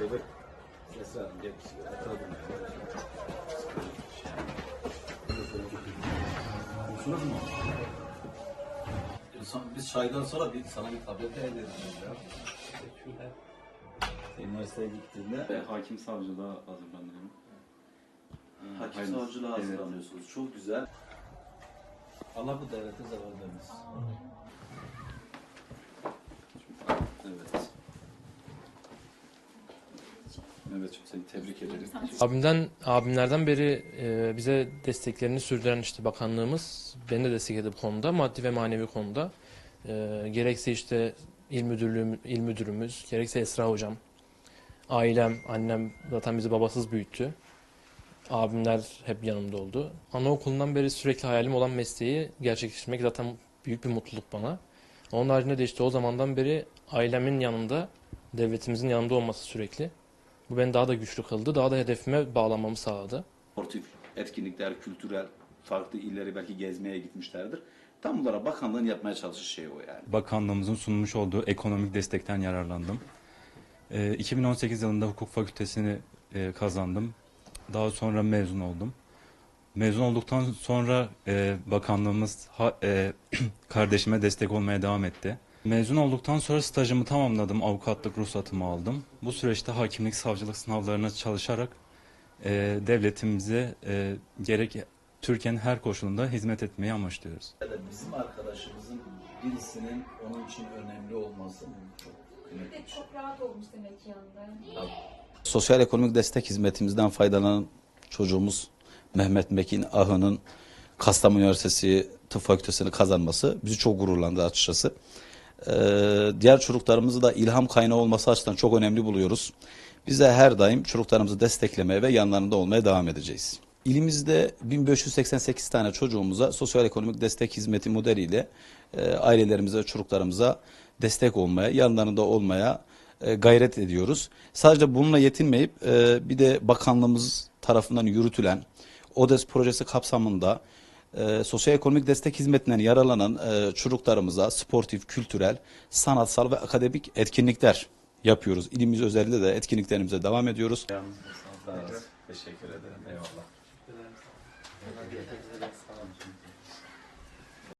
böyle mesela gel hatırladım Konuşuruz mu? Biz çaydan sonra bir, sana bir tablet hediye edeceğiz ya. Teşekkürler. Üniversiteye gittiğinde Ve hakim savcılığa hazırlanıyorum. Ee, hakim hayırlısı. savcılığa Evet. hazırlanıyorsunuz. Çok güzel. Allah bu devlete zeval vermesin. Evet. Mehmetciğim seni tebrik ederim. Abimden, abimlerden beri e, bize desteklerini sürdüren işte bakanlığımız beni de destekledi bu konuda, maddi ve manevi konuda. E, gerekse işte il müdürlüğüm, il müdürümüz, gerekse Esra hocam, ailem, annem zaten bizi babasız büyüttü. Abimler hep yanımda oldu. Anaokulundan beri sürekli hayalim olan mesleği gerçekleştirmek zaten büyük bir mutluluk bana. Onun haricinde de işte o zamandan beri ailemin yanında, devletimizin yanında olması sürekli. Bu beni daha da güçlü kıldı. Daha da hedefime bağlamamı sağladı. sportif etkinlikler, kültürel, farklı illeri belki gezmeye gitmişlerdir. Tam olarak bakanlığın yapmaya çalıştığı şey o yani. Bakanlığımızın sunmuş olduğu ekonomik destekten yararlandım. Ee, 2018 yılında hukuk fakültesini e, kazandım. Daha sonra mezun oldum. Mezun olduktan sonra e, bakanlığımız ha- e, kardeşime destek olmaya devam etti. Mezun olduktan sonra stajımı tamamladım, avukatlık ruhsatımı aldım. Bu süreçte hakimlik, savcılık sınavlarına çalışarak e, devletimize e, gerek Türkiye'nin her koşulunda hizmet etmeyi amaçlıyoruz. Bizim arkadaşımızın birisinin onun için önemli olması çok Bir de çok rahat olmuş demek ki yanında. Sosyal ekonomik destek hizmetimizden faydalanan çocuğumuz Mehmet Mekin Ahı'nın Kastamonu Üniversitesi Tıp Fakültesini kazanması bizi çok gururlandı açıkçası. Ee, diğer çocuklarımızı da ilham kaynağı olması açısından çok önemli buluyoruz. Biz de her daim çocuklarımızı desteklemeye ve yanlarında olmaya devam edeceğiz. İlimizde 1588 tane çocuğumuza sosyal ekonomik destek hizmeti modeliyle e, ailelerimize, çocuklarımıza destek olmaya, yanlarında olmaya e, gayret ediyoruz. Sadece bununla yetinmeyip e, bir de bakanlığımız tarafından yürütülen ODES projesi kapsamında e, sosyoekonomik destek hizmetinden yararlanan e, çocuklarımıza sportif, kültürel, sanatsal ve akademik etkinlikler yapıyoruz. İlimiz özelinde de etkinliklerimize devam ediyoruz. Teşekkür ederim. Eyvallah.